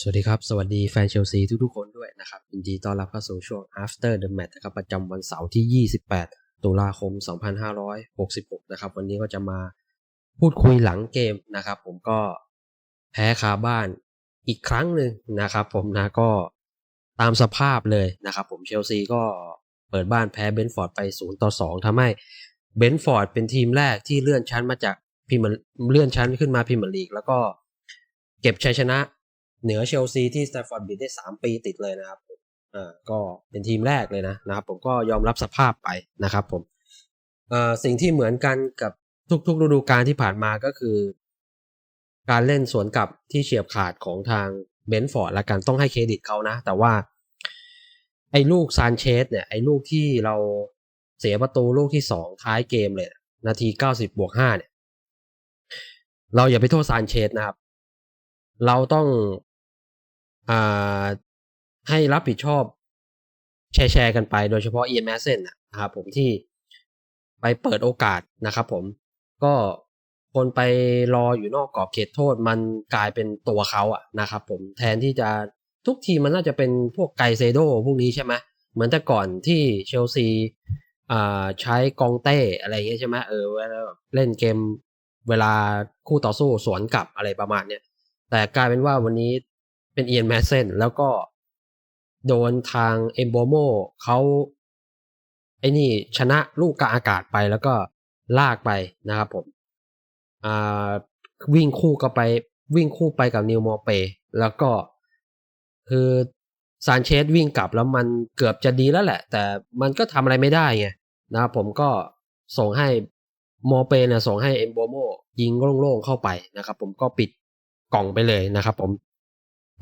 สวัสดีครับ สวัสดีแฟนเชลซีทุกๆคนด้วยนะครับยินดีต้อนรับเข้าสู่ช่วง after the match นะครับประจำวันเสาร์ที่ 28 ตุลาคม 2566 นะครับ วันนี้ก็จะมาพูดคุยหลังเกมนะครับ ผมก็แพ้คาบ้านอีกครั้งหนึ่งนะครับ ผมนะก็ตามสภาพเลยนะครับ ผมเชลซีก็เปิดบ้านแพ้เบนฟอร์ดไป 0 ต่อ 2ทำให้เบนฟอร์ดเป็นทีมแรกที่เลื่อนชั้นมาจากพรีเมียร์เลื่อนชั้นขึ้นมาพรีเมียร์ลีก แล้วก็เก็บชัยชนะ เหนือเชลซีที่สแตฟฟอร์ดบิดได้ 3 ปีติดเลยนะครับอ่าก็เป็นทีมแรกเลยนะนะครับ ผมก็ยอมรับสภาพไปนะครับผมเอ่อสิ่งที่เหมือนกันกับทุกๆฤดูกาลที่ผ่านมาก็คือ การเล่นสวนกลับที่เฉียบขาดของทางเบนฟอร์ดละกันต้องให้เครดิตเขานะ แต่ว่า ไอ้ลูกซานเชสเนี่ยไอ้ลูกที่เราเสียประตูลูกที่สองท้ายเกมเลย นาทีเก้าสิบบวกห้าเนี่ย เราอย่าไปโทษซานเชสนะครับ เราต้อง อ่าให้รับผิดชอบแชร์แชร์กันไปโดยเฉพาะเอียนแมสเซนนะครับผมที่ไปเปิดโอกาสนะครับผมก็คนไปรออยู่นอกกรอบเขตโทษมันกลายเป็นตัวเขาอะนะครับผมแทนที่จะทุกทีมันน่าจะเป็นพวกไกเซโดพวกนี้ใช่ไหมเหมือนแต่ก่อนที่เชลซีอ่าใช้กองเต้อะไรอย่างเงี้ยใช่ไหมเออเวลาเล่นเกมเวลาคู่ต่อสู้สวนกลับอะไรประมาณเนี้ยแต่กลายเป็นว่าวันนี้ เป็นเอียนแมสเซนแล้วก็โดนทางเอมโบโมเขาไอ้นี่ชนะลูกกลางอากาศไปแล้วก็ลากไปนะครับผมอ่าวิ่งคู่กับไปวิ่งคู่ไปกับนิวมอเป แล้วก็คือซานเชสวิ่งกลับแล้วมันเกือบจะดีแล้วแหละ แต่มันก็ทำอะไรไม่ได้ไงนะครับผมก็ส่งให้มอเปเนี่ยส่งให้เอมโบโมยิงโล่งๆเข้าไปนะครับผมก็ปิดกล่องไปเลยนะครับผม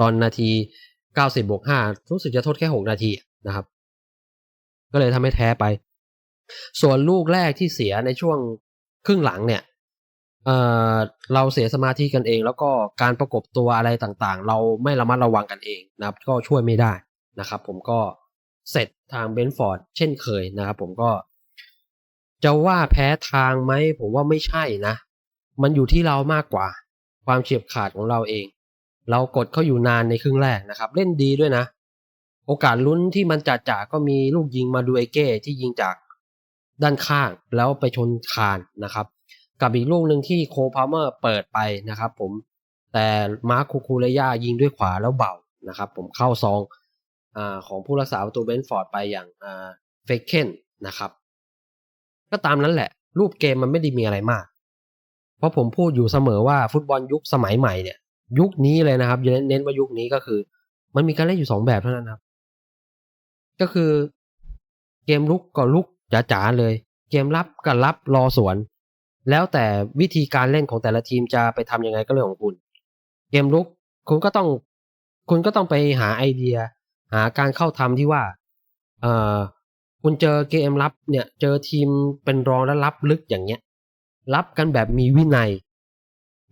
ตอนนาที 90บวก5รู้สึกจะโทษแค่ 6 นาทีนะครับ ก็เลยทำให้แท้ไป ส่วนลูกแรกที่เสียในช่วงครึ่งหลังเนี่ยเเราเสียสมาธิกันเอง แล้วก็การประกบตัวอะไรต่างๆ เราไม่ระมัดระวังกันเองนะครับ ก็ช่วยไม่ได้นะครับ ผมก็เสร็จทางเบนฟอร์ดเช่นเคยนะครับ ผมก็ จะว่าแพ้ทางไหมผมว่าไม่ใช่นะ มันอยู่ที่เรามากกว่า ความเฉียบขาดของเราเอง เรากดเขาอยู่นานในครึ่งแรกนะครับ เล่นดีด้วยนะ โอกาสลุ้นที่มันจ่าจ่าก็มีลูกยิงมาดูเอเก้ที่ยิงจากด้านข้างแล้วไปชนคานนะครับ กับอีกลูกหนึ่งที่โคพาเมอร์เปิดไปนะครับ ผมแต่มาร์คคูคูเรย่ายิงด้วยขวาแล้วเบานะครับ ผมเข้าซองอของผู้รักษาประตูเบนฟอร์ดไปอย่างเฟกเคนนะครับ ก็ตามนั้นแหละ รูปเกมมันไม่ได้มีอะไรมาก เพราะผมพูดอยู่เสมอว่าฟุตบอลยุคสมัยใหม่เนี่ย ยุคนี้เลยนะครับเน้นเน้นว่ายุคนี้ก็คือ มันมีการเล่นอยู่สองแบบเท่านั้นครับ ก็คือเกมลุกก็ลุกจ๋าๆเลย เกมรับก็รับรอสวน แล้วแต่วิธีการเล่นของแต่ละทีมจะไปทำยังไงก็เรื่องของคุณ เกมลุกคุณก็ต้อง คุณก็ต้องไปหาไอเดีย หาการเข้าทำที่ว่า เออคุณเจอเกมรับเนี่ย เจอทีมเป็นรองแล้วรับลึกอย่างเงี้ย รับกันแบบมีวินัย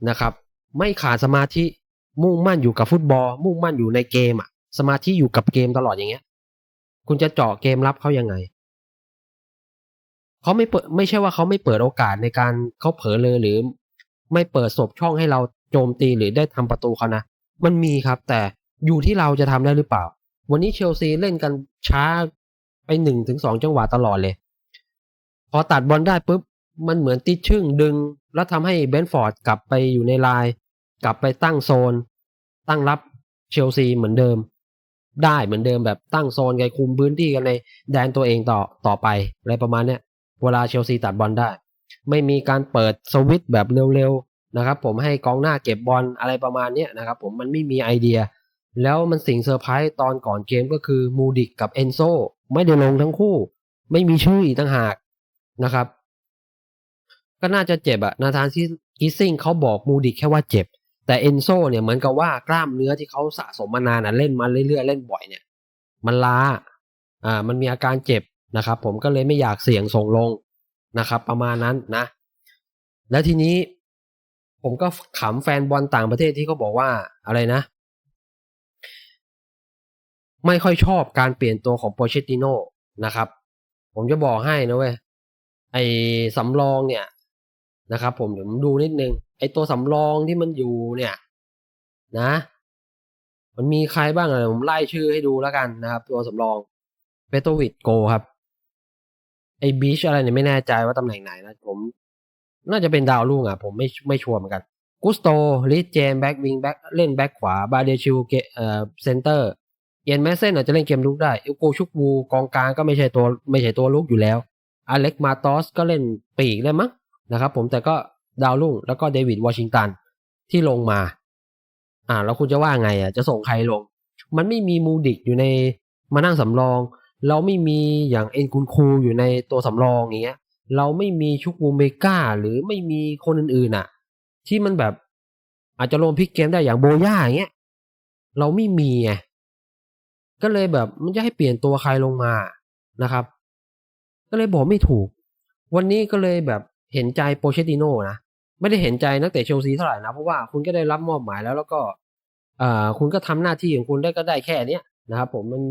นะครับ ไม่ขาดสมาธิมุ่งมั่นอยู่กับฟุตบอล มุ่งมั่นอยู่ในเกมอะสมาธิอยู่กับเกมตลอดอย่างเงี้ย คุณจะเจาะเกมรับเขายังไงเขาไม่เปิดไม่ใช่ว่าเขาไม่เปิดโอกาสในการเขาเผลอเลยหรือ ไม่เปิดศพช่องให้เราโจมตีหรือได้ทำประตูเขานะมันมีครับ แต่อยู่ที่เราจะทำได้หรือเปล่า วันนี้เชลซีเล่นกันช้าไปหนึ่งถึงสองจังหวะตลอดเลย พอตัดบอลได้ปุ๊บมันเหมือนติดชึ่งดึง แล้วทำให้เบนฟอร์ดกลับไปอยู่ในลาย กลับไปตั้งโซน ตั้งรับเชลซีเหมือนเดิม ได้เหมือนเดิมแบบตั้งโซนไงคุมพื้นที่กันในแดนตัวเองต่อต่อไปอะไรประมาณเนี้ยเวลาเชลซีตัดบอลได้ ไม่มีการเปิดสวิตแบบเร็วๆนะครับ ผมให้กองหน้าเก็บบอลอะไรประมาณเนี้ยนะครับ ผมมันไม่มีไอเดีย แล้วมันสิ่งเซอร์ไพรส์ตอนก่อนเกมก็คือมูดิกกับเอนโซไม่ได้ลงทั้งคู่ ไม่มีชื่ออีกต่างหากนะครับ ก็น่าจะเจ็บอะนาธานซิกิซิงเขาบอกมูดิกแค่ว่าเจ็บ แต่เอนโซเนี่ยเหมือนกับว่ากล้ามเนื้อที่เขาสะสมมานานนะเล่นมาเรื่อยๆเล่นบ่อยเนี่ย มันล้าอ่ามันมีอาการเจ็บนะครับ ผมก็เลยไม่อยากเสี่ยงส่งลงนะครับ ประมาณนั้นนะ แล้วทีนี้ผมก็ขำแฟนบอลต่างประเทศที่เขาบอกว่าอะไรนะ ไม่ค่อยชอบการเปลี่ยนตัวของโปเชติโนนะครับ ผมจะบอกให้นะเว้ยไอ้สำรองเนี่ยนะครับ ผมเดี๋ยวผมดูนิดนึง ไอตัวสำรองที่มันอยู่เนี่ย นะ มันมีใครบ้างอะไรผมไล่ชื่อให้ดูแล้วกันนะครับ ตัวสำรองเปโตวิดโกครับ ไอบีชอะไรเนี่ยไม่แน่ใจว่าตำแหน่งไหนนะผม น่าจะเป็นดาวรุ่งอะ ผมไม่ไม่ชัวร์เหมือนกันกุสโตลิเจมแบ็กวิงแบ็กเล่นแบ็กขวาบาเดชิวเกเอ่อเซนเตอร์เยนแมสเซนอาจจะเล่นเกมลุกได้เอลโกชุกวูกองกลางก็ไม่ใช่ตัวไม่ใช่ตัวลุกอยู่แล้วอเล็กมาตอสก็เล่นปีกได้มั้งนะครับ ผมแต่ก็ ดาวรุ่งแล้วก็เดวิดวอชิงตันที่ลงมา อ่า แล้วคุณจะว่าไงอะจะส่งใครลง มันไม่มีมูดิกอยู่ในมานั่งสำรอง เราไม่มีอย่างเอ็นคุนคูอยู่ในตัวสำรองอย่างเงี้ย เราไม่มีชุกวูเมกาหรือไม่มีคนอื่นๆอะ ที่มันแบบอาจจะลงพลิกเกมได้อย่างโบย่าอย่างเงี้ยเราไม่มีไงก็เลยแบบมันจะให้เปลี่ยนตัวใครลงมานะครับ ก็เลยบอกไม่ถูก วันนี้ก็เลยแบบเห็นใจโปเชติโน่นะ ไม่ได้เห็นใจนักเตะเชลซีเท่าไหร่นะเพราะว่าคุณก็ได้รับมอบหมายแล้วแล้วก็อ่าคุณก็ทำหน้าที่ของคุณได้ก็ได้แค่เนี้ยนะครับผมมัน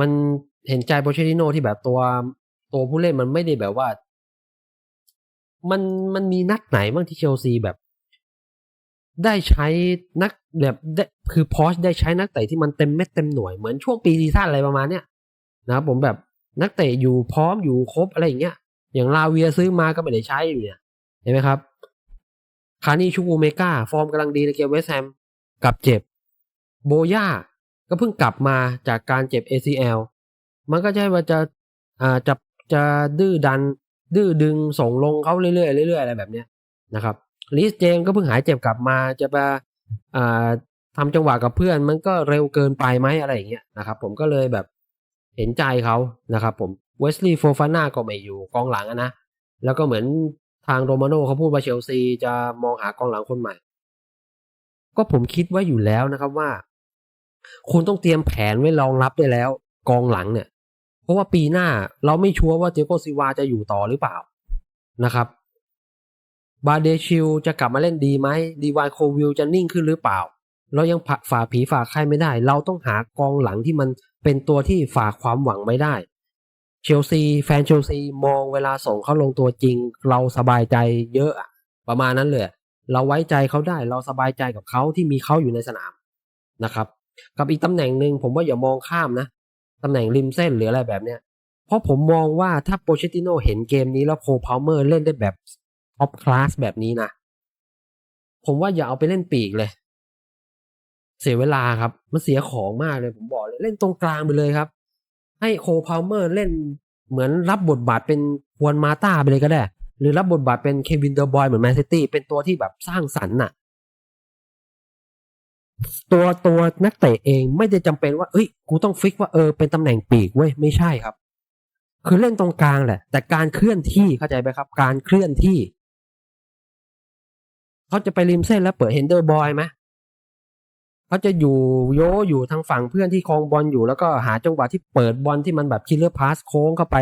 มันเห็นใจโปเชติโนที่แบบตัวตัวผู้เล่นมันไม่ได้แบบว่า มันมันมีนัดไหนบ้างที่เชลซีแบบ ได้ใช้นักแบบได้คือพอชได้ใช้นักเตะที่มันเต็มเม็ดเต็มหน่วยเหมือนช่วงปีซีซั่นอะไรประมาณเนี้ยนะครับผมแบบนักเตะอยู่พร้อมอยู่ครบอะไรอย่างเงี้ยอย่างลาเวียซื้อมาก็ไม่ได้ใช้อยู่เนี่ยเห็นไหมครับ คานี่ชูกูเมกาฟอร์มกำลังดีในเกมเวสต์แฮมกลับเจ็บ โบย่าก็เพิ่งกลับมาจากการเจ็บ ACL มันก็ใช่ว่าจะอ่าจะจะดื้อดัน ดื้อดึงส่งลงเขาเรื่อยๆเรื่อยๆอะไรแบบเนี้ยนะครับลิสเจมก็เพิ่งหายเจ็บกลับมาจะมาอ่าทำจังหวะกับเพื่อนมันก็เร็วเกินไปไหมอะไรอย่างเงี้ยนะครับ ผมก็เลยแบบเห็นใจเขานะครับ ผมเวสลีย์โฟฟาน่าก็ไม่อยู่กองหลังนะแล้วก็เหมือน ทางโรมาโน่เขาพูดว่าเชลซีจะมองหากองหลังคนใหม่ ก็ผมคิดไว้อยู่แล้วนะครับว่า คุณต้องเตรียมแผนไว้รองรับได้แล้ว กองหลังเนี่ย เพราะว่าปีหน้าเราไม่ชัวร์ว่าเจโกซิวาจะอยู่ต่อหรือเปล่านะครับ บาเดชิลจะกลับมาเล่นดีไหมดีวายโควิลจะนิ่งขึ้นหรือเปล่า เรายังฝ่าผีฝ่าใครไม่ได้ เราต้องหากองหลังที่มันเป็นตัวที่ฝากความหวังไม่ได้ เชลซีแฟนเชลซีมองเวลาส่งเขาลงตัวจริง เราสบายใจเยอะประมาณนั้นเลย เราไว้ใจเขาได้เราสบายใจกับเขาที่มีเขาอยู่ในสนามนะครับ กับอีกตำแหน่งหนึ่งผมว่าอย่ามองข้ามนะตำแหน่งริมเส้นหรืออะไรแบบเนี้ยเพราะผมมองว่าถ้าโปเชติโนเห็นเกมนี้แล้วโคพาวเมอร์เล่นได้แบบท็อปคลาสแบบนี้นะผมว่าอย่าเอาไปเล่นปีกเลย เสียเวลาครับ มันเสียของมากเลยผมบอกเลยเล่นตรงกลางไปเลยครับ ให้โคพาวเมอร์เล่นเหมือนรับบทบาทเป็นควนมาตาไปเลยก็ได้ หรือรับบทบาทเป็นเควินเดอร์บอยเหมือนแมนซิตี้เป็นตัวที่แบบสร้างสรรค์น่ะ ตัวตัวนักเตะเองไม่ได้จำเป็นว่าเอ้ย กูต้องฟิกว่าเออเป็นตำแหน่งปีกเว้ยไม่ใช่ครับ คือเล่นตรงกลางแหละ แต่การเคลื่อนที่เข้าใจไหมครับ การเคลื่อนที่เขาจะไปริมเส้นแล้วเปิดเฮนเดอร์บอยไหม เขาจะอยู่โยอยู่ทางฝั่งเพื่อนที่คลองบอลอยู่แล้วก็หาจังหวะที่เปิดบอลที่มันแบบคิลเลอร์พาสโค้งเข้าไป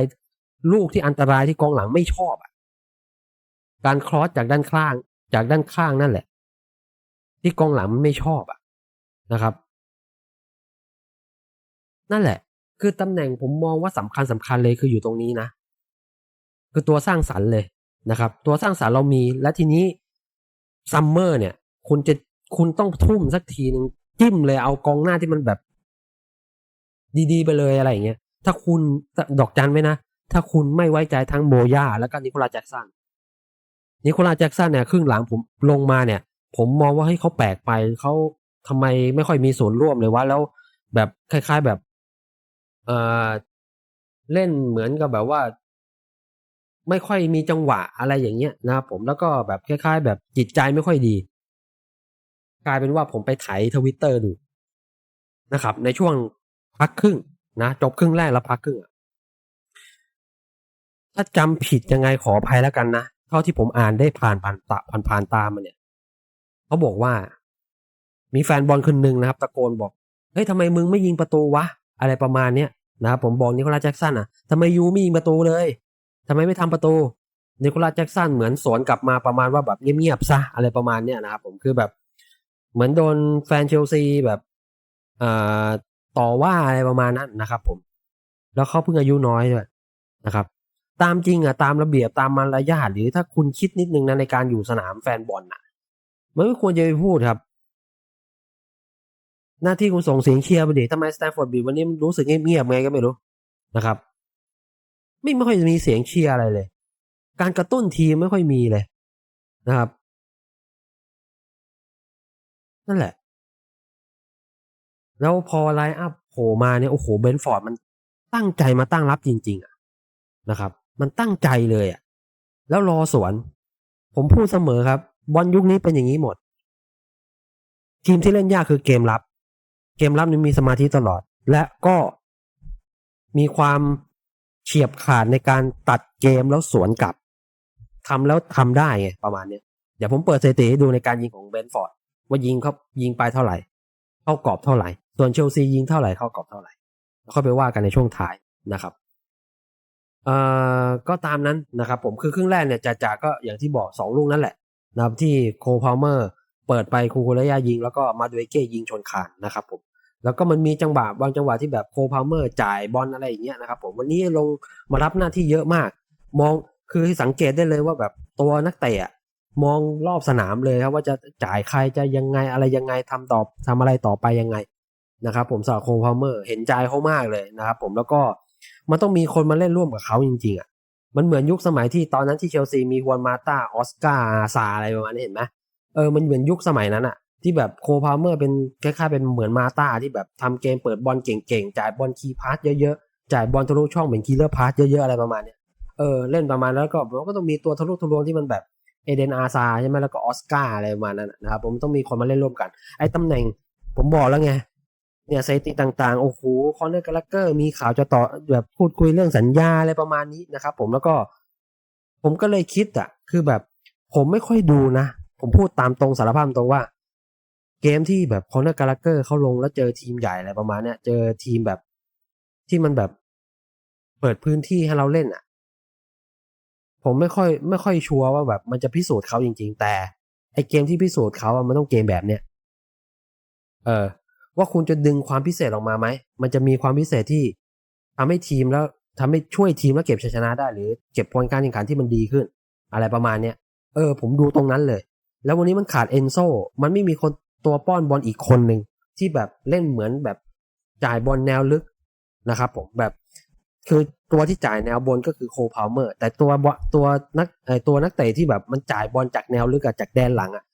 ลูกที่อันตรายที่กองหลังไม่ชอบอะการครอสจากด้านข้าง จากด้านข้างนั่นแหละ ที่กองหลังมันไม่ชอบอะนะครับ นั่นแหละ คือตำแหน่งผมมองว่าสำคัญสำคัญเลยคืออยู่ตรงนี้นะ คือตัวสร้างสรรค์เลยนะครับ ตัวสร้างสรรค์เรามีและทีนี้ซัมเมอร์เนี่ย คุณจะ คุณต้องทุ่มสักทีหนึ่งจิ้มเลยเอากองหน้าที่มันแบบ ดีๆ ไปเลยอะไรอย่างเงี้ยถ้าคุณดอกจันไว้นะ ถ้าคุณไม่ไว้ใจทั้งโบย่าแล้วก็นิโคลาแจ็กสันนิโคลาแจ็กสันเนี่ยครึ่งหลังผมลงมาเนี่ย ผมมองว่าให้เขาแปลกไปเขาทำไมไม่ค่อยมีส่วนร่วมเลยวะแล้วแบบคล้าย ๆแบบเออเล่นเหมือนกับแบบว่า ไม่ค่อยมีจังหวะอะไรอย่างเงี้ยนะครับผมแล้วก็แบบคล้าย ๆ แบบจิตใจไม่ค่อยดี กลายเป็นว่าผมไปไถทวิตเตอร์ดูนะครับ ในช่วงพักครึ่งนะจบครึ่งแรกแล้วพักครึ่งถ้าจำผิดยังไงขออภัยแล้วกันนะ เท่าที่ผมอ่านได้ผ่านผ่านตาผ่านผ่านตามมาเนี่ยเขาบอกว่า มีแฟนบอลคนหนึ่งนะครับ ตะโกนบอกเฮ้ยทำไมมึงไม่ยิงประตูวะ อะไรประมาณเนี้ยนะครับผมบอกนิโคลัสแจ็กสันอะทำไมยูไม่ยิงประตูเลยทำไมไม่ทำประตูนิโคลัสแจ็กสันเหมือนสวนกลับมาประมาณว่าแบบเงียบๆซะอะไรประมาณเนี้ยนะครับผมคือแบบ เหมือนโดนแฟนเชลซีแบบอ่าต่อว่าอะไรประมาณนั้นนะครับ ผม แล้วเขาเพิ่งอายุน้อยด้วยนะครับ ตามจริงอะตามระเบียบตามมารยาทหรือถ้าคุณคิดนิดนึงนะในการอยู่สนามแฟนบอลน่ะมันไม่ควรจะไปพูดครับ หน้าที่คุณส่งเสียงเชียร์ไปดิทำไมสแตนฟอร์ดบีวันนี้มันรู้สึกเงียบๆไงก็ไม่รู้นะครับ ไม่ไม่ค่อยมีเสียงเชียร์อะไรเลย การกระตุ้นทีมไม่ค่อยมีเลยนะครับ นั่นแหละ แล้วพอไลน์อัพโผล่มาเนี่ยโอ้โหเบนฟอร์ดมันตั้งใจมาตั้งรับจริง ๆอะนะครับ มันตั้งใจเลยอะแล้วรอสวน ผมพูดเสมอครับ บอลยุคนี้เป็นอย่างนี้หมด ทีมที่เล่นยากคือเกมรับ เกมรับนี่มีสมาธิตลอด และก็มีความเฉียบขาดในการตัดเกมแล้วสวนกลับทำแล้วทำได้ไงประมาณเนี้ยเดี๋ยวผมเปิดสถิติให้ดูในการยิงของเบนฟอร์ด ว่ายิงเขายิงไปเท่าไหร่ เข้ากรอบเท่าไหร่ ส่วนเชลซียิงเท่าไหร่เข้ากรอบเท่าไหร่แล้วค่อยไปว่ากันในช่วงท้ายนะครับเอ่อก็ตามนั้นนะครับ ผมคือครึ่งแรกเนี่ยจ่าจ่าก็อย่างที่บอกสองลูกนั่นแหละนะครับที่โคพาวเมอร์เปิดไปคูคูระยะยิง แล้วก็มาดูเอเก้ยิงชนคานนะครับผมแล้วก็มันมีจังหวะบางจังหวะที่แบบโคพาวเมอร์จ่ายบอลอะไรอย่างเงี้ยนะครับผมวันนี้ลงมารับหน้าที่เยอะมาก มองคือสังเกตได้เลยว่าแบบตัวนักเตะ มองรอบสนามเลยครับว่าจะจ่ายใครจะยังไงอะไรยังไงทำต่อทำอะไรต่อไปยังไงนะครับ ผมสำหรับโคพาวเมอร์เห็นใจเขามากเลยนะครับ ผมแล้วก็มันต้องมีคนมาเล่นร่วมกับเขาจริง ๆอะมันเหมือนยุคสมัยที่ตอนนั้นที่เชลซีมีฮวนมาตาออสการ์ซาอะไรประมาณนี้เห็นไหมเออมันเหมือนยุคสมัยนั้นอะ ที่แบบโคพาวเมอร์เป็นคล้ายๆเป็นเหมือนมาตาที่แบบทำเกมเปิดบอลเก่งๆจ่ายบอลคีย์พาสเยอะๆจ่ายบอลทะลุช่องเหมือนคีเลอร์พาสเยอะๆอะไรประมาณเนี้ยเออเล่นประมาณแล้วก็มันก็ต้องมีตัวทะลุทะลวงที่มันแบบ เอเดนอาซาใช่ไหมแล้วก็ออสการ์อะไรประมาณนั้นนะครับ ผมต้องมีคนมาเล่นร่วมกัน ไอ้ตำแหน่ง ผมบอกแล้วไง เนี่ยสถิติต่างๆ โอ้โหคอนเนอร์กาลเกอร์มีข่าวจะต่อแบบพูดคุยเรื่องสัญญาอะไรประมาณนี้นะครับ ผมแล้วก็ ผมก็เลยคิดอะคือแบบ ผมไม่ค่อยดูนะ ผมพูดตามตรงสารภาพตรงว่า เกมที่แบบคอนเนอร์กาลเกอร์เขาลงแล้วเจอทีมใหญ่อะไรประมาณเนี้ยเจอทีมแบบที่มันแบบ เปิดพื้นที่ให้เราเล่นอะ ผมไม่ค่อยไม่ค่อยชัวร์ว่าแบบมันจะพิสูจน์เขาจริง ๆ แต่ไอเกมที่พิสูจน์เขาอะมันต้องเกมแบบเนี้ยเออ ว่าคุณจะดึงความพิเศษออกมาไหมมันจะมีความพิเศษที่ทำให้ทีมแล้วทำให้ช่วยทีมแล้วเก็บชัยชนะได้หรือเก็บผลการแข่งขันที่มันดีขึ้น อะไรประมาณเนี้ยเออ ผมดูตรงนั้นเลย แล้ววันนี้มันขาดเอนโซมันไม่มีคนตัวป้อนบอลอีกคนหนึ่งที่แบบเล่นเหมือนแบบจ่ายบอลแนวลึกนะครับผมแบบ คือตัวที่จ่ายแนวบนก็คือโคพาวเมอร์ แต่ตัวตัวนักไอตัวนักเตะที่แบบมันจ่ายบอลจากแนวลึกอะจากแดนหลังอะ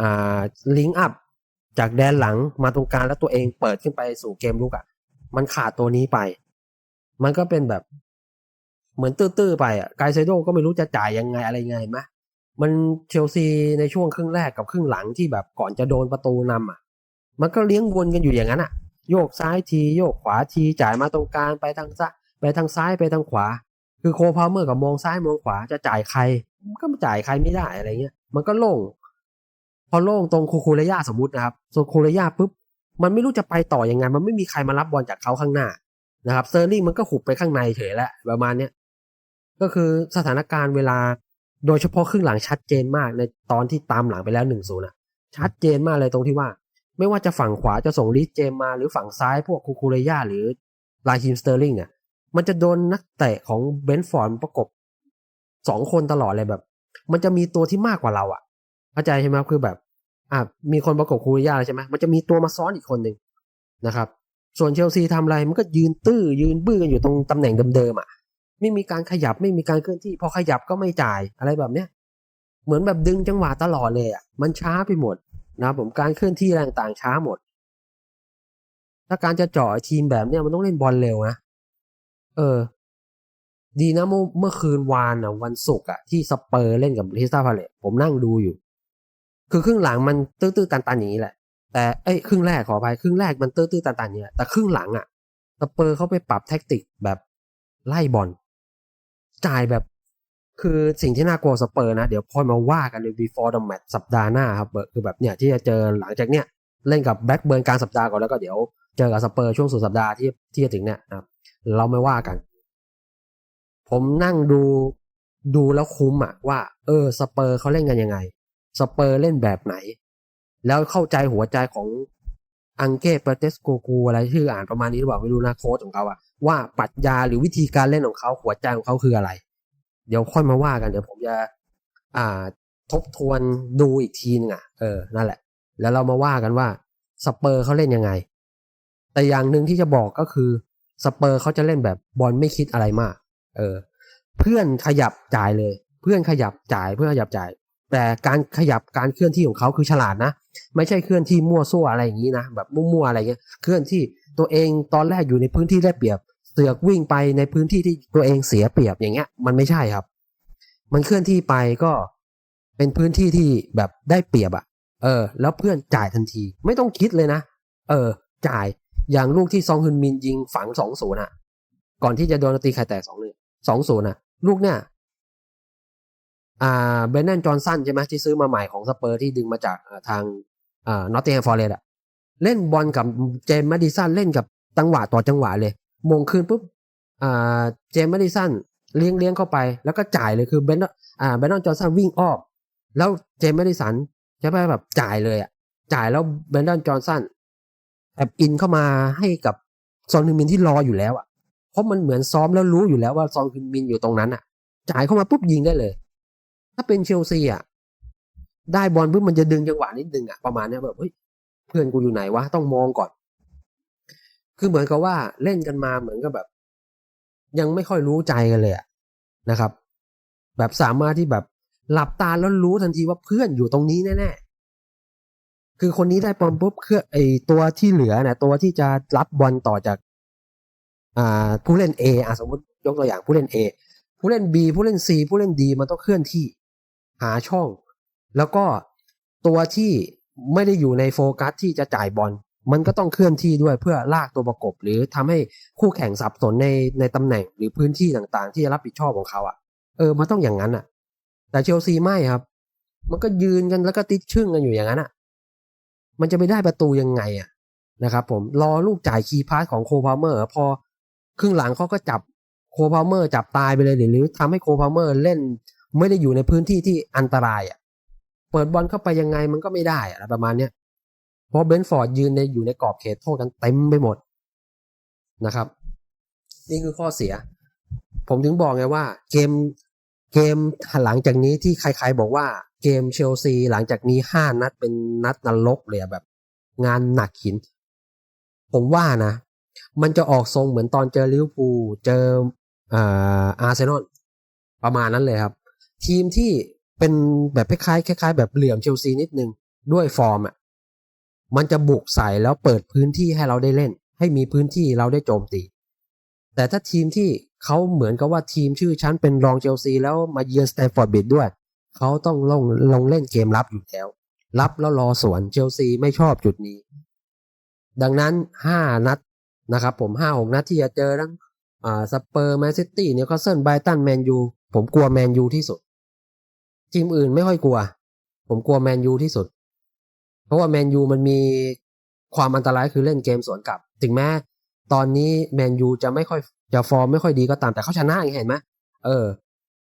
อ่าลิงก์อัพจากแดนหลังมาตรงกลางแล้วตัวเองเปิดขึ้นไปสู่เกมลุกอะ มันขาดตัวนี้ไป มันก็เป็นแบบ เหมือนตื้อๆไปอะไกเซโดก็ไม่รู้จะจ่ายยังไงอะไรไงไหมมันเชลซีในช่วงครึ่งแรกกับครึ่งหลังที่แบบก่อนจะโดนประตูนำอะ มันก็เลี้ยงวนกันอยู่อย่างนั้นอะ โยกซ้ายทีโยกขวาทีจ่ายมาตรงกลางไปทางซ้าย ไปทางซ้ายไปทางขวา คือโคพาวเมอร์กับมองซ้ายมองขวาจะจ่ายใครก็จ่ายใครไม่ได้อะไรเงี้ย มันก็โล่ง พอโล่งตรงโคคูเรย่าสมมตินะครับส่วนคูเรย่าปุ๊บมันไม่รู้จะไปต่อยังไง มันไม่มีใครมารับบอลจากเขาข้างหน้านะครับเซอร์ลิงมันก็หุบไปข้างในเฉยแล้วประมาณเนี้ยก็คือสถานการณ์เวลาโดยเฉพาะครึ่งหลังชัดเจนมากในตอนที่ตามหลังไปแล้วหนึ่งศูนย์ะชัดเจนมากเลยตรงที่ว่า ไม่ว่าจะฝั่งขวาจะส่งลิสเจมมาหรือฝั่งซ้ายพวกคูคูเรย่าหรือลาฮิมสเตอร์ลิงเนี่ย มันจะโดนนักเตะของเบนฟอร์ดประกบสองคนตลอดเลยแบบ มันจะมีตัวที่มากกว่าเราอะเข้าใจใช่ไหมคือแบบ อะมีคนประกบคูเรย่าใช่ไหมมันจะมีตัวมาซ้อนอีกคนหนึ่งนะครับ ส่วนเชลซีทำอะไรมันก็ยืนตื้อยืนบื้อกันอยู่ตรงตำแหน่งเดิมๆอะ ไม่มีการขยับไม่มีการเคลื่อนที่ พอขยับก็ไม่จ่ายอะไรแบบเนี้ย เหมือนแบบดึงจังหวะตลอดเลยอะ มันช้าไปหมดนะผมการเคลื่อนที่อะไรต่างๆช้าหมด ถ้าการจะเจาะทีมแบบเนี้ยมันต้องเล่นบอลเร็วนะ เออ ดีนะเมื่อเมื่อคืนวานอะ วันศุกร์อะที่สเปอร์เล่นกับลิสตาพาเลตผมนั่งดูอยู่ คือครึ่งหลังมันตื้อๆตันๆอย่างนี้แหละ แต่เอ้ยครึ่งแรกขออภัยครึ่งแรกมันตื้อๆตันๆอย่างนี้แหละแต่ครึ่งหลังอะสเปอร์เขาไปปรับแท็กติกแบบไล่บอลจ่ายแบบคือสิ่งที่น่ากลัวสเปอร์นะ เดี๋ยวค่อยมาว่ากันใน before the match สัปดาห์หน้าครับคือแบบเนี่ยที่จะเจอหลังจากเนี้ยเล่นกับแบ็กเบิร์นกลางสัปดาห์ก่อนแล้วก็เดี๋ยว เจอกับสเปอร์ช่วงสุดสัปดาห์ที่ที่จะถึงเนี่ยนะครับเราไม่ว่ากัน ผมนั่งดูดูแล้วคุ้มอะว่า เออสเปอร์เขาเล่นกันยังไง สเปอร์เล่นแบบไหน แล้วเข้าใจหัวใจของอังเก้เปเตสโกกูอะไรชื่ออ่านประมาณนี้หรือเปล่าไม่รู้นะโค้ชของเขาอะว่าปรัชญาหรือวิธีการเล่นของเขาหัวใจของเขาคืออะไร เดี๋ยวค่อยมาว่ากันเดี๋ยวผมจะอ่าทบทวนดูอีกทีนึงอะเออนั่นแหละ แล้วเรามาว่ากันว่าสเปอร์เขาเล่นยังไง แต่อย่างหนึ่งที่จะบอกก็คือสเปอร์เขาจะเล่นแบบบอลไม่คิดอะไรมาก เออ เพื่อนขยับจ่ายเลย เพื่อนขยับจ่ายเพื่อนขยับจ่าย แต่การขยับการเคลื่อนที่ของเขาคือฉลาดนะ ไม่ใช่เคลื่อนที่มั่วซั่วอะไรอย่างนี้นะแบบมั่วๆอะไรเงี้ยเคลื่อนที่ตัวเองตอนแรกอยู่ในพื้นที่ได้เปรียบ เสือกวิ่งไปในพื้นที่ที่ตัวเองเสียเปรียบอย่างเงี้ย มันไม่ใช่ครับ มันเคลื่อนที่ไปก็เป็นพื้นที่ที่แบบได้เปรียบอะเออ แล้วเพื่อนจ่ายทันที ไม่ต้องคิดเลยนะ เออ จ่าย อย่างลูกที่ซองฮึนมินยิงฝังสองศูนย์อะก่อนที่จะโดนตีไข่แตกสองหนึ่งสองศูนย์อะลูกเนี่ยอ่าเบนแนนจอห์นสันใช่ไหมที่ซื้อมาใหม่ของสเปอร์ที่ดึงมาจากทางอ่านอตติงแฮมฟอร์เรสต์อะเล่นบอลกับเจมส์มดดิสันเล่นกับจังหวะต่อจังหวะเลยมงคืนปุ๊บอ่าเจมส์มดดิสันเลี้ยงเลี้ยงเข้าไป แล้วก็จ่ายเลยคือเบนอ่าเบรนแนนจอห์นสันวิ่งอ้อมแล้วเจมส์มดดิสันจะไปแบบจ่ายเลยอะจ่ายแล้วเบนแนนจอห์นสัน แอบอินเข้ามาให้กับซอนฮึนมินที่รออยู่แล้วอะ เพราะมันเหมือนซ้อมแล้วรู้อยู่แล้วว่าซอนฮึนมินอยู่ตรงนั้นอะ จ่ายเข้ามาปุ๊บยิงได้เลย ถ้าเป็นเชลซีอะได้บอลปุ๊บมันจะดึงจังหวะนิดนึงอะประมาณเนี้ยแบบเฮ้ยเพื่อนกูอยู่ไหนวะต้องมองก่อน คือเหมือนกับว่าเล่นกันมาเหมือนกับแบบ ยังไม่ค่อยรู้ใจกันเลยอะนะครับ แบบสามารถที่แบบหลับตาแล้วรู้ทันทีว่าเพื่อนอยู่ตรงนี้แน่ๆ คือคนนี้ได้บอลปุ๊บเครื่องไอตัวที่เหลือนะตัวที่จะรับบอลต่อจาก อ่าผู้เล่น A อะสมมติยกตัวอย่างผู้เล่น A ผู้เล่น B ผู้เล่น C ผู้เล่น D มันต้องเคลื่อนที่หาช่อง แล้วก็ตัวที่ไม่ได้อยู่ในโฟกัสที่จะจ่ายบอลมันก็ต้องเคลื่อนที่ด้วยเพื่อลากตัวประกบ หรือทำให้คู่แข่งสับสนในในตำแหน่งหรือพื้นที่ต่างๆ ที่จะรับผิดชอบของเขาอะ เออมันต้องอย่างนั้นอะ แต่เชลซีไม่ครับ มันก็ยืนกันแล้วก็ติดชึ่งกันอยู่อย่างนั้นอะ มันจะไปได้ประตูยังไงอะนะครับผมรอลูกจ่ายคีย์พาสของโคพาเมอร์พอครึ่งหลังเขาก็จับโคพาเมอร์จับตายไปเลยหรือทำให้โคพาเมอร์เล่นไม่ได้อยู่ในพื้นที่ที่อันตรายอะเปิดบอลเข้าไปยังไงมันก็ไม่ได้อะประมาณเนี้ยเพราะเบนฟอร์ดยืนในอยู่ในกรอบเขตโทษกันเต็มไปหมดนะครับ นี่คือข้อเสีย ผมถึงบอกไงว่า เกม เกมหลังจากนี้ที่ใครๆบอกว่าเกมเชลซีหลังจากนี้ห้านัดเป็นนัดนรกเลยอะแบบ งานหนักหิน ผมว่านะ มันจะออกทรงเหมือนตอนเจอลิเวอร์พูลเจออาอาร์เซนอลประมาณนั้นเลยครับ ทีมที่เป็นแบบคล้ายๆคล้ายๆแบบเหลี่ยมเชลซีนิดนึงด้วยฟอร์มอะมันจะบุกใส่แล้วเปิดพื้นที่ให้เราได้เล่น ให้มีพื้นที่เราได้โจมตี แต่ถ้าทีมที่เขาเหมือนกับว่าทีมชื่อชั้นเป็นรองเชลซีแล้วมาเยือนสแตนฟอร์ดบิดด้วย เขาต้องลงลงเล่นเกมรับอยู่แล้ว รับแล้วรอสวนเชลซีไม่ชอบจุดนี้ ดังนั้นห้านัดนะครับผมห้าหกนัดที่จะเจอทั้งอ่าสเปอร์แมนซิตี้เนี่ยก็เซิลไบตันแมนยูผมกลัวแมนยูที่สุด ทีมอื่นไม่ค่อยกลัว ผมกลัวแมนยูที่สุด เพราะว่าแมนยูมันมีความอันตรายคือเล่นเกมสวนกลับ ถึงแม้ ตอนนี้แมนยูจะไม่ค่อยจะฟอร์มไม่ค่อยดีก็ตามแต่เขาชนะไงเห็นไหมเออ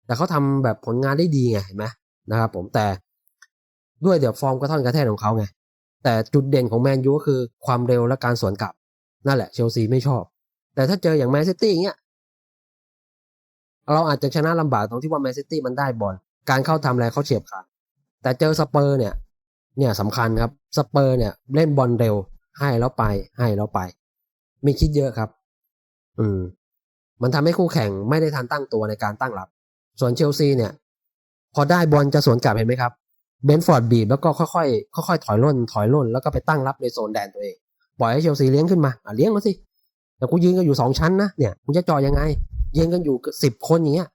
แต่เขาทำแบบผลงานได้ดีไงเห็นไหมนะครับผมแต่ด้วยเดี๋ยวฟอร์มกระท่อนกระแท่นของเขาไงแต่จุดเด่นของแมนยูก็คือความเร็วและการสวนกลับ นั่นแหละเชลซีไม่ชอบ แต่ถ้าเจออย่างแมนซิตี้อย่างเงี้ยเราอาจจะชนะลำบากตรงที่ว่าแมนซิตี้มันได้บอลการเข้าทำอะไรเขาเฉียบขาดแต่เจอสเปอร์เนี่ย เนี่ยสำคัญครับสเปอร์เนี่ยเล่นบอลเร็วให้แล้วไปให้แล้วไป ม่คิดเยอะครับ อืม มันทำให้คู่แข่งไม่ได้ทันตั้งตัวในการตั้งรับ ส่วนเชลซีเนี่ย พอได้บอลจะสวนกลับเห็นไหมครับเบนฟอร์ดบีบแล้วก็ค่อยๆค่อยๆถอยล่น ถอยล่นแล้วก็ไปตั้งรับในโซนแดนตัวเองปล่อยให้เชลซีเลี้ยงขึ้นมาอะเลี้ยงมาสิแต่กูยืนกันอยู่สองชั้นนะเนี่ยกูจะจ่อยังไงยืนกันอยู่สิบคนอย่างเงี้ย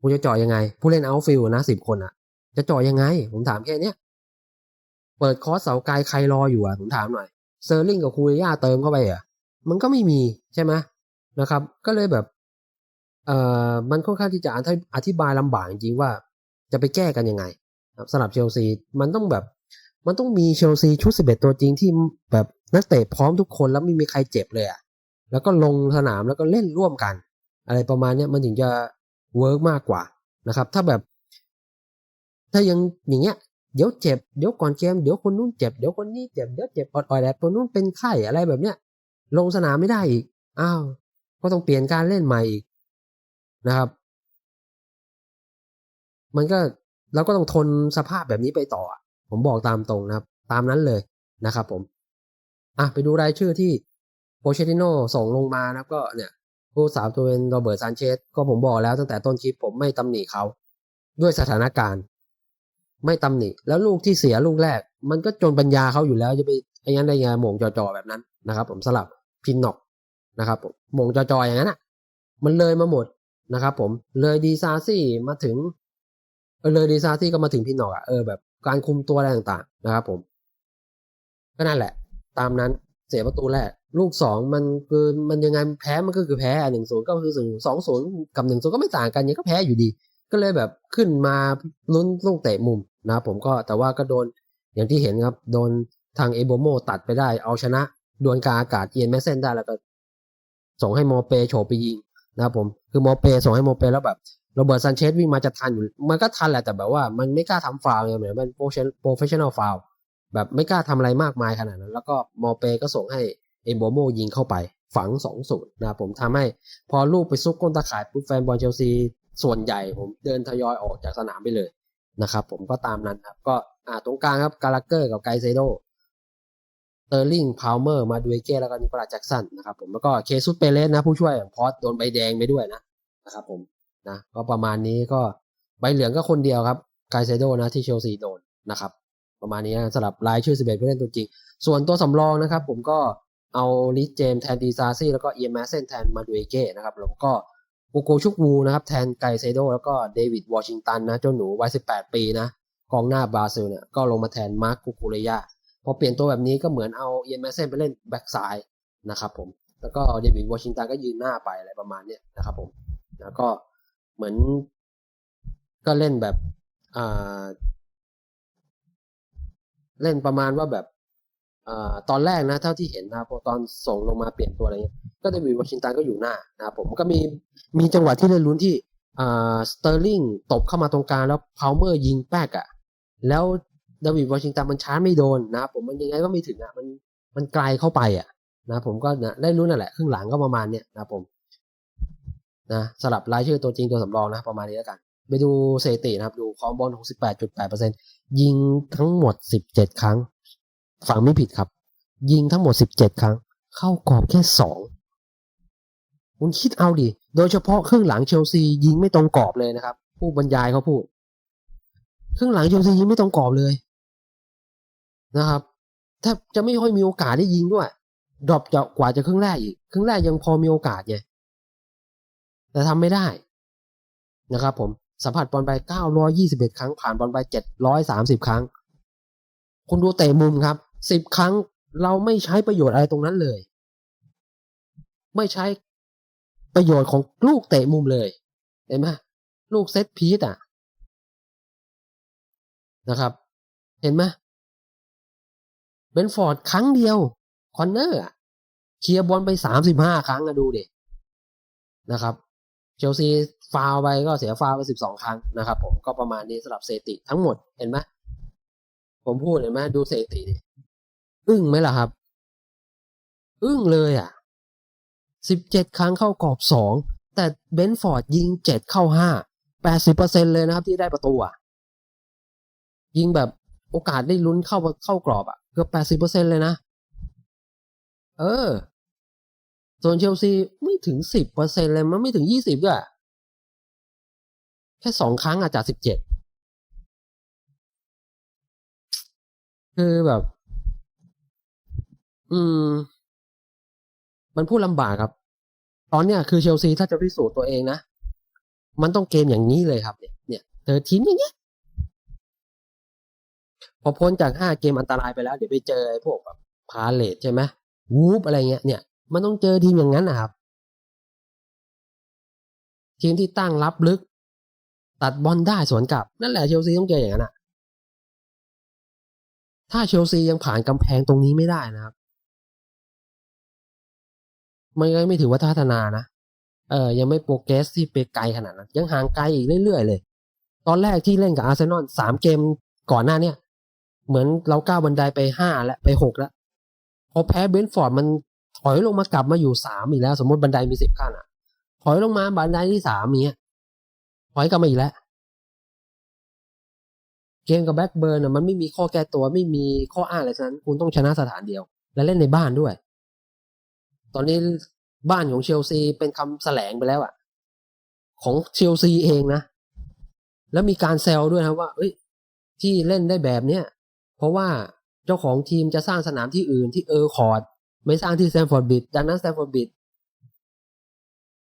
กูจะจ่อยังไง ผู้เล่นเอาฟิลนะสิบคนอะ จะจ่อยังไง ผมถามแค่เนี้ยเปิดคอร์สเสาไกลใครรออยู่อะผมถามหน่อยเซอร์ลิงกับคูริยาเติมเข้าไปอะ มันก็ไม่มีใช่ไหมนะครับ ก็เลยแบบเอ่อมันค่อนข้างที่จะอธิบายลำบากจริงๆว่าจะไปแก้กันยังไงสำหรับเชลซีมันต้องแบบ มันต้องมีเชลซีชุดสิบเอ็ดตัวจริงที่แบบนักเตะพร้อมทุกคนแล้วไม่มีใครเจ็บเลยอะแล้วก็ลงสนามแล้วก็เล่นร่วมกัน อะไรประมาณเนี้ยมันถึงจะเวิร์กมากกว่านะครับ ถ้าแบบ ถ้ายังอย่างเงี้ยเดี๋ยวเจ็บเดี๋ยวก่อนเกมเดี๋ยวคนนู้นเจ็บเดี๋ยวคนนี้เจ็บเดี๋ยวเจ็บอดๆแดดคนนู้นเป็นไข้อะไรแบบเนี้ย ลงสนามไม่ได้อีก อ้าว ก็ต้องเปลี่ยนการเล่นใหม่อีกนะครับ มันก็เราก็ต้องทนสภาพแบบนี้ไปต่อ ผมบอกตามตรงนะครับ ตามนั้นเลยนะครับ ผม อะไปดูรายชื่อที่โปเชติโนส่งลงมานะก็เนี่ยผู้สาวตัวเป็นโรเบิร์ตซานเชสก็ผมบอกแล้วตั้งแต่ต้นคลิปผมไม่ตำหนิเขา ด้วยสถานการณ์ ไม่ตำหนิ แล้วลูกที่เสียลูกแรก มันก็จนปัญญาเขาอยู่แล้วจะไปไอ้ยันได้ไงหม่งจอๆแบบนั้นนะครับ ผมสลับ พินน็อกนะครับผมหม่งจอๆอย่างนั้นอะ มันเลยมาหมดนะครับผมเลยดีซาซี่มาถึงเออเลยดีซาซี่ก็มาถึงพินน็อกอะเออแบบการคุมตัวอะไรต่างๆนะครับผม ก็นั่นแหละ ตามนั้นเสียประตูแรกลูกสองมันคือมันยังไงแพ้มันก็คือแพ้หนึ่งศูนย์ก็คือศูนย์สองศูนย์กับหนึ่งศูนย์ก็ไม่ต่างกันยังก็แพ้อยู่ดี ก็เลยแบบขึ้นมาลุ้นลูกเตะมุมนะครับผมก็แต่ว่าก็โดนอย่างที่เห็นครับ โดนทางเอโบโมตัดไปได้เอาชนะ ดวลการอากาศเอียนแมสเซนได้แล้วก็ส่งให้มอเปโฉบไปยิงนะครับผมคือมอเปส่งให้มอเปแล้วแบบโรเบิร์ตซันเชสวิ่งมาจะทันอยู่มันก็ทันแหละแต่แบบว่ามันไม่กล้าทำฟาวล์ไงเหมือนมันโปรเฟชชั่นอลฟาวแบบไม่กล้าทำอะไรมากมายขนาดนั้น แล้วก็มอเปก็ส่งให้เอโบโมยิงเข้าไปฝังสองศูนย์นะครับผมทำให้พอลูกไปซุกก้นตะข่ายปุ๊บแฟนบอลเชลซีส่วนใหญ่ผมเดินทยอยออกจากสนามไปเลยนะครับผมก็ตามนั้นครับก็อ่าตรงกลางครับกาลาเกอร์กับไกเซโด เตอร์ลิงพาวเมอร์มาดูเอเก้แล้วก็นิโคลัสแจ็กสันนะครับผมแล้วก็เคซุสเปเรสนะผู้ช่วยของพอสโดนใบแดงไปด้วยนะนะครับผมนะก็ประมาณนี้ก็ใบเหลืองก็คนเดียวครับไกเซโดนะที่เชลซีโดนนะครับ ประมาณนี้สำหรับรายชื่อ 11ผู้เล่นตัวจริง ส่วนตัวสำรองนะครับผมก็เอาลิสเจมแทนดีซาซี่แล้วก็เอียมแมสเซนแทนมาดูเอเก้นะครับแล้วก็โกโกชุกวูนะครับแทนไกเซโดแล้วก็เดวิดวอชิงตันนะเจ้าหนูวัย 18 ปีนะกองหน้าบราซิลเนี่ยก็ลงมาแทนมาร์คกุคูเรยา พอเปลี่ยนตัวแบบนี้ก็เหมือนเอาเอียนแมสเซนไปเล่นแบ็กซ้ายนะครับผมแล้วก็เดวิดวอชิงตันก็ยืนหน้าไปอะไรประมาณเนี้ยนะครับผมแล้วก็เหมือนก็เล่นแบบอ่าเล่นประมาณว่าแบบอ่าตอนแรกนะ เท่าที่เห็นนะพอตอนส่งลงมาเปลี่ยนตัวอะไรเงี้ยก็เดวิดวอชิงตันก็อยู่หน้านะครับผมก็มีมีจังหวะที่เล่นลุ้นที่อ่าสเตอร์ลิงตบเข้ามาตรงกลางแล้วพาวเมอร์ยิงแป๊กอะ่ะแล้ว ดวิดวอชิงตันมันชาร์จไม่โดนนะครับผมมันยังไงก็ไม่ถึงอะ่ะมันมันไกลเข้าไปอะนะผมก็นะได้ลุ้นนั่นแหละครึ่งหลังก็ประมาณเนี้ยนะผมนะสลับรายชื่อตัวจริงตัวสำรองนะประมาณนี้แล้วกัน ไปดูสถิตินะครับ ดูคอมบอล68.8%ยิงทั้งหมด 17 ครั้งฟังไม่ผิดครับ ยิงทั้งหมด 17 ครั้ง เข้ากรอบแค่ 2 คุณคิดเอาดิ โดยเฉพาะครึ่งหลังเชลซียิงไม่ตรงกรอบเลยนะครับ ผู้บรรยายเขาพูด ครึ่งหลังเชลซียิงไม่ตรงกรอบเลย นะครับแทบจะไม่ค่อยมีโอกาสได้ยิงด้วยดรอปจะกว่าจะครึ่งแรกอีกครึ่งแรกยังพอมีโอกาสไงแต่ทำไม่ได้นะครับผมสัมผัสบอลไป 921 ครั้ง ผ่านบอลไป 730 ครั้ง คุณดูเตะมุมครับ 10 ครั้งเราไม่ใช้ประโยชน์อะไรตรงนั้นเลย ไม่ใช้ประโยชน์ของลูกเตะมุมเลย เห็นไหมลูกเซตพีซอะนะครับ เห็นไหม เบนฟอร์ดครั้งเดียว คอนเนอร์อะเคลียร์บอลไป35ครั้งอะดูเด็นะครับเชลซีฟาวไปก็เสียฟาวไปสิบสองครั้งนะครับ ผมก็ประมาณนี้สำหรับเซติทั้งหมดเห็นไหมผมพูดเห็นไหมดูเซติดิอึ้งไหมล่ะครับ อึ้งเลยอะสิบเจ็ดครั้งเข้ากรอบสองแต่เบนฟอร์ดยิงเจ็ดเข้าห้าแปดสิบเปอร์เซ็นเลยนะครับที่ได้ประตูอะยิงแบบโอกาสได้ลุ้นเข้าเข้ากรอบอะ เกือบแปดสิบเปอร์เซ็นเลยนะ เออ ส่วนเชลซีไม่ถึงสิบเปอร์เซ็นเลยมันไม่ถึงยี่สิบด้วยแค่สองครั้งอะจากสิบเจ็ดคือแบบ อืม มันพูดลำบากครับ ตอนเนี้ยคือเชลซีถ้าจะพิสูจน์ตัวเองนะ มันต้องเกมอย่างนี้เลยครับ เนี่ย เนี่ยเธอทีมอย่างเงี้ย พอพ้นจากห้าเกมอันตรายไปแล้ว เดี๋ยวไปเจอไอ้พวกแบบพาเลตใช่ไหมวูฟอะไรเงี้ยเนี่ย มันต้องเจอทีมอย่างนั้นนะครับ ทีมที่ตั้งรับลึก ตัดบอลได้สวนกลับ นั่นแหละเชลซีต้องเจออย่างนั้นอะถ้าเชลซียังผ่านกำแพงตรงนี้ไม่ได้นะครับ มันก็ไม่ถือว่าพัฒนานะเออยังไม่โปรเกรสที่ไปไกลขนาดนั้น ยังห่างไกลอีกเรื่อยๆเลย ตอนแรกที่เล่นกับอาร์เซนอลสามเกมก่อนหน้าเนี่ย เหมือนเราก้าวบันไดไปห้าแล้วไปหกแล้วพอแพ้เบนฟอร์ดมันถอยลงมากลับมาอยู่สามอีกแล้ว สมมติบันไดมีสิบขั้นอะ ถอยลงมาบันไดที่สามเนี้ยถอยกลับมาอีกแล้วเกมกับแบ็กเบิร์นอะมันไม่มีข้อแก้ตัวไม่มีข้ออ้างอะไรทั้นั้น คุณต้องชนะสถานเดียว และเล่นในบ้านด้วย ตอนนี้บ้านของเชลซีเป็นคำแสลงไปแล้วอะของเชลซีเองนะ แล้วมีการแซวด้วยนะว่าเอ้ย ที่เล่นได้แบบเนี้ย เพราะว่าเจ้าของทีมจะสร้างสนามที่อื่นที่เออคอร์ดไม่สร้างที่แซมฟอร์ดบิดดังนั้นแซมฟอร์ดบิด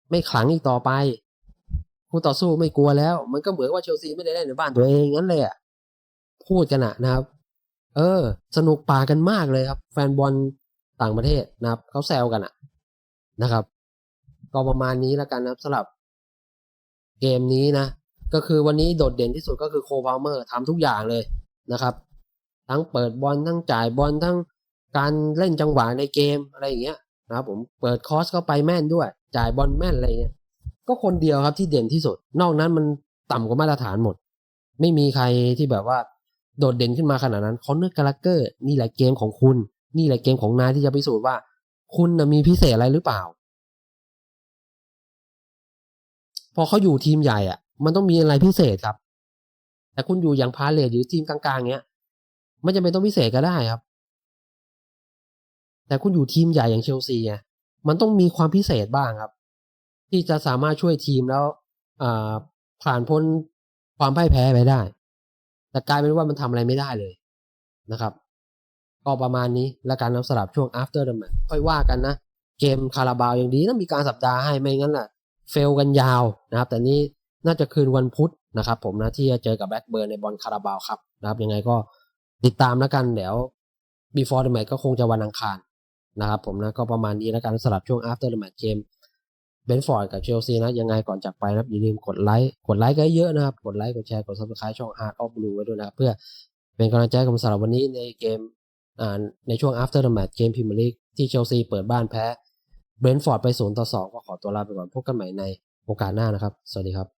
ไม่ขลังอีกต่อไปคู่ต่อสู้ไม่กลัวแล้ว มันก็เหมือนว่าเชลซีไม่ได้เล่นในบ้านตัวเองงั้นเลยอะพูดกันอะนะครับ เออ สนุกปากันมากเลยครับ แฟนบอลต่างประเทศนะครับเขาแซวกันอะนะครับ ก็ประมาณนี้แล้วกันนะครับสำหรับเกมนี้นะ ก็คือวันนี้โดดเด่นที่สุดก็คือโคพาวเมอร์ทำทุกอย่างเลยนะครับ ทั้งเปิดบอลทั้งจ่ายบอลทั้งการเล่นจังหวะในเกมอะไรอย่างเงี้ยนะครับผมเปิดคอสเข้าไปแม่นด้วย จ่ายบอลแม่นอะไรเงี้ยก็คนเดียวครับที่เด่นที่สุด นอกนั้นมันต่ำกว่ามาตรฐานหมด ไม่มีใครที่แบบว่าโดดเด่นขึ้นมาขนาดนั้นคอนเนอร์กาลเกอร์นี่แหละเกมของคุณ นี่แหละเกมของนายที่จะพิสูจน์ว่า คุณมีพิเศษอะไรหรือเปล่า พอเขาอยู่ทีมใหญ่อะ มันต้องมีอะไรพิเศษครับ แต่คุณอยู่อย่างพาเลทหรือทีมกลางๆเนี้ย ไม่จำเป็นต้องพิเศษก็ได้ครับ แต่คุณอยู่ทีมใหญ่อย่างเชลซีไงมันต้องมีความพิเศษบ้างครับ ที่จะสามารถช่วยทีมแล้วผ่านพ้นความพ่ายแพ้ไปได้ แต่กลายเป็นว่ามันทำอะไรไม่ได้เลยนะครับ ก็ประมาณนี้และการนำสลับช่วง after the match ค่อยว่ากันนะ เกมคาราบาวยังดีนะมีการสัปดาห์ให้ไม่งั้นล่ะ เฟลกันยาวนะครับ แต่นี้น่าจะคืนวันพุธนะครับ ผมนะที่จะเจอกับแบ็กเบิร์นในบอลคาราบาวครับนะครับ ยังไงก็ ติดตามแล้วกันเดี๋ยว before the match ก็คงจะวันอังคารนะครับผมนะก็ประมาณนี้แล้วกันสลับช่วง after the match เกมเบนฟอร์ดกับเชลซีนะ ยังไงก่อนจากไปนะครับอย่าลืมกดไลค์กดไลค์กันเยอะนะครับ กดไลค์กดแชร์กด subscribe ช่อง Art of Blue ไว้ด้วยนะครับ เพื่อเป็นกำลังใจกับสำหรับวันนี้ในเกมอ่าในช่วง after the match เกมพรีเมียร์ลีกที่เชลซีเปิดบ้านแพ้เบนฟอร์ดไป0ต่อ2ก็ขอตัวลาไปก่อนพบกันใหม่ในโอกาสหน้านะครับ สวัสดีครับ